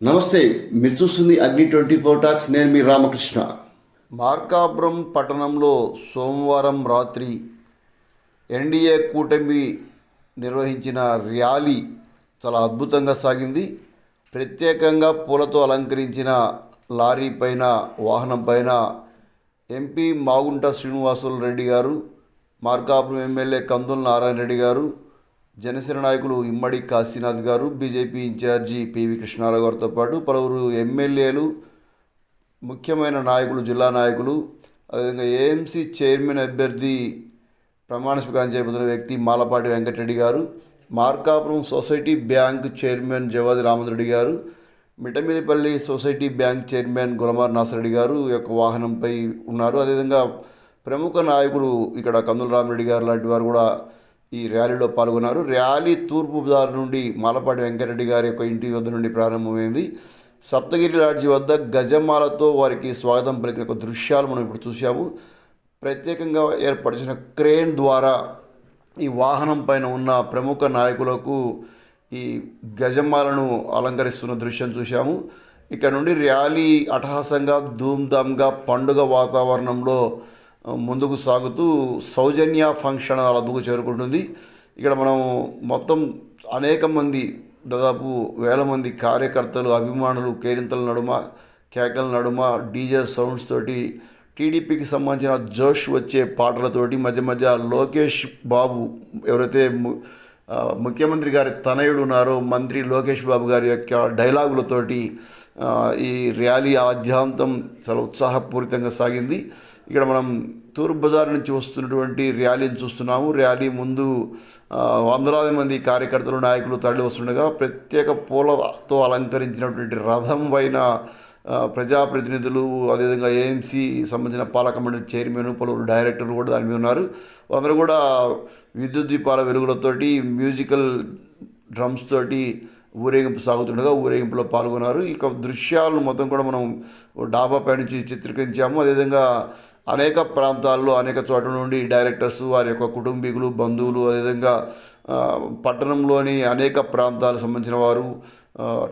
నమస్తే మీరు చూస్తుంది అగ్ని ట్వంటీ ఫోర్ టాక్స్ నేను మీ రామకృష్ణ. మార్కాపురం పట్టణంలో సోమవారం రాత్రి ఎన్డీఏ కూటమి నిర్వహించిన ర్యాలీ చాలా అద్భుతంగా సాగింది. ప్రత్యేకంగా పూలతో అలంకరించిన లారీ పైన వాహనం పైన ఎంపీ మాగుంట శ్రీనివాసులు రెడ్డి గారు మార్కాపురం ఎమ్మెల్యే కందుల నారాయణ రెడ్డి గారు జనసేన నాయకులు ఇమ్మడి కాశీనాథ్ గారు బీజేపీ ఇన్ఛార్జి పివి కృష్ణారావు గారితో పాటు పలువురు ఎమ్మెల్యేలు ముఖ్యమైన నాయకులు జిల్లా నాయకులు అదేవిధంగా ఏఎంసీ చైర్మన్ అభ్యర్థి ప్రమాణ స్వీకారం చేయబోతున్న వ్యక్తి మాలపాటి వెంకటరెడ్డి గారు Markapuram society bank chairman Jawadi Ramareddy గారు Mitamidapalli society bank chairman Gulamar Nasareddy గారు ఈ యొక్క వాహనంపై ఉన్నారు. అదేవిధంగా ప్రముఖ నాయకుడు ఇక్కడ కందుల రామరెడ్డి గారు లాంటి వారు కూడా ఈ ర్యాలీలో పాల్గొన్నారు. ర్యాలీ తూర్పు దారి నుండి మాలపాటి వెంకటరెడ్డి గారి యొక్క ఇంటి వద్ద నుండి ప్రారంభమైంది. సప్తగిరి లాడ్జి వద్ద గజమాలతో వారికి స్వాగతం పలికిన ఒక దృశ్యాలు మనం ఇప్పుడు చూసాము ప్రత్యేకంగా ఏర్పరిచిన క్రేన్ ద్వారా ఈ వాహనం పైన ఉన్న ప్రముఖ నాయకులకు ఈ గజమాలను అలంకరిస్తున్న దృశ్యం చూశాము. ఇక్కడ నుండి ర్యాలీ అటహాసంగా ధూమ్ధామ్గా పండుగ వాతావరణంలో ముందుకు సాగుతూ సౌజన్య ఫంక్షన్ అదుకు చేరుకుంటుంది. ఇక్కడ మనం మొత్తం అనేక మంది దాదాపు వేల మంది కార్యకర్తలు అభిమానులు కేరింతల నడుమ కేకల నడుమ డీజే సౌండ్స్ తోటి టీడీపీకి సంబంధించిన జోష్ వచ్చే పాటలతోటి మధ్య మధ్య లోకేష్ బాబు ఎవరైతే ముఖ్యమంత్రి గారి తనయుడు ఉన్నారు మంత్రి లోకేష్ బాబు గారి యొక్క డైలాగులతోటి ఈ ర్యాలీ ఆద్యాంతం చాలా ఉత్సాహపూరితంగా సాగింది. ఇక్కడ మనం తూర్పు బజార్ నుంచి వస్తున్నటువంటి ర్యాలీని చూస్తున్నాము. ర్యాలీ ముందు వందలాది మంది కార్యకర్తలు నాయకులు తరలి వస్తుండగా ప్రత్యేక పూలతో అలంకరించినటువంటి రథం పైన ప్రజాప్రతినిధులు అదేవిధంగా ఏఎంసీ సంబంధించిన పాలక మండలి చైర్మన్ పలువురు డైరెక్టర్లు కూడా దాని మీద ఉన్నారు. అందరూ కూడా విద్యుత్ దీపాల వెలుగులతోటి మ్యూజికల్ డ్రమ్స్ తోటి ఊరేగింపు సాగుతుండగా ఊరేగింపులో పాల్గొన్నారు. ఇక దృశ్యాలను మొత్తం కూడా మనం డాబా పై నుంచి చిత్రీకరించాము. అదేవిధంగా అనేక ప్రాంతాల్లో అనేక చోట్ల నుండి డైరెక్టర్స్ వారి యొక్క కుటుంబీకులు బంధువులు అదేవిధంగా పట్టణంలోని అనేక ప్రాంతాలకు సంబంధించిన వారు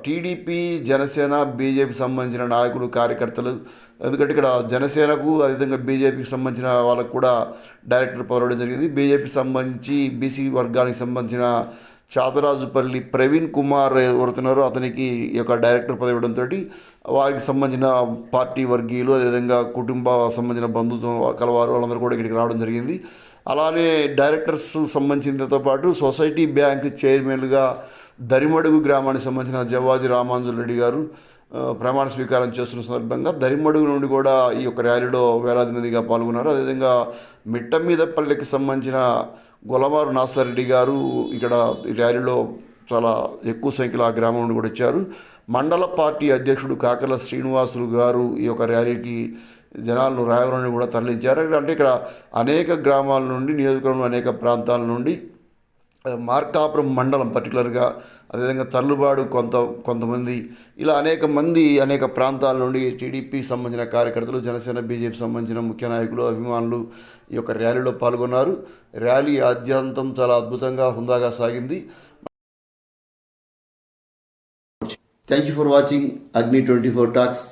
టీడీపీ జనసేన బీజేపీ సంబంధించిన నాయకులు కార్యకర్తలు ఎందుకంటే ఇక్కడ జనసేనకు అదేవిధంగా బీజేపీకి సంబంధించిన వాళ్ళకు కూడా డైరెక్టర్ పదవడం జరిగింది. బీజేపీకి సంబంధించి బీసీ వర్గానికి సంబంధించిన చాతరాజుపల్లి ప్రవీణ్ కుమార్ ఎవరుతున్నారో అతనికి యొక్క డైరెక్టర్ పదవి ఇవ్వడంతో వారికి సంబంధించిన పార్టీ వర్గీయులు అదేవిధంగా కుటుంబ సంబంధించిన బంధుత్వం కలవారు వాళ్ళందరూ కూడా ఇక్కడికి రావడం జరిగింది. అలానే డైరెక్టర్స్ సంబంధించినతో పాటు సొసైటీ బ్యాంక్ చైర్మన్గా దరిమడుగు గ్రామానికి సంబంధించిన జవాజీ రామాంజుల రెడ్డి గారు ప్రమాణ స్వీకారం చేస్తున్న సందర్భంగా దరిమడుగు నుండి కూడా ఈ యొక్క ర్యాలీలో వేలాది మందిగా పాల్గొన్నారు. అదేవిధంగా మిట్ట మీద పల్లెకి సంబంధించిన గొలవారు నాసారెడ్డి గారు ఇక్కడ ర్యాలీలో చాలా ఎక్కువ సంఖ్యలో ఆ గ్రామం నుండి కూడా వచ్చారు. మండల పార్టీ అధ్యక్షుడు కాకల శ్రీనివాసులు గారు ఈ యొక్క ర్యాలీకి జనాలను రాయవరం నుండి కూడా తరలించారు. అంటే ఇక్కడ అనేక గ్రామాల నుండి నియోజకవర్గంలో అనేక ప్రాంతాల నుండి మార్కాపురం మండలం పర్టికులర్గా అదేవిధంగా తల్లుబాడు కొంత కొంతమంది ఇలా అనేక మంది అనేక ప్రాంతాల నుండి టీడీపీ సంబంధించిన కార్యకర్తలు జనసేన బీజేపీ సంబంధించిన ముఖ్య నాయకులు అభిమానులు ఈ యొక్క ర్యాలీలో పాల్గొన్నారు. ర్యాలీ ఆద్యంతం చాలా అద్భుతంగా హుందాగా సాగింది. Thank you for watching Agni twenty four talks